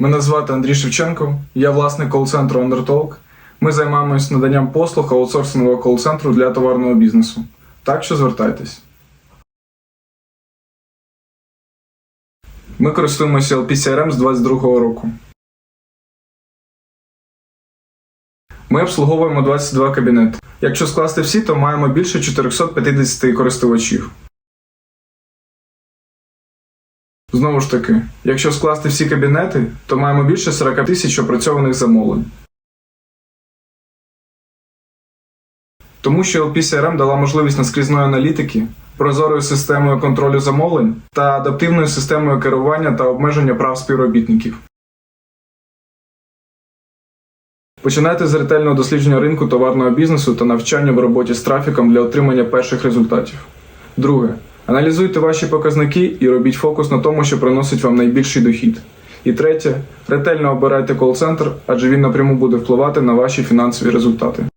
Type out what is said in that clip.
Мене звати Андрій Шевченко, я власник кол-центру Undertalk. Ми займаємось наданням послуг аутсорсингового кол-центру для товарного бізнесу. Так що звертайтесь. Ми користуємося LPCRM з 2022 року. Ми обслуговуємо 22 кабінети. Якщо скласти всі, то маємо більше 450 користувачів. Знову ж таки, якщо скласти всі кабінети, то маємо більше 40 тисяч опрацьованих замовлень. Тому що LPCRM дала можливість наскрізної аналітики, прозорою системою контролю замовлень та адаптивною системою керування та обмеження прав співробітників. Починайте з ретельного дослідження ринку товарного бізнесу та навчання в роботі з трафіком для отримання перших результатів. Друге. Аналізуйте ваші показники і робіть фокус на тому, що приносить вам найбільший дохід. І третє, ретельно обирайте кол-центр, адже він напряму буде впливати на ваші фінансові результати.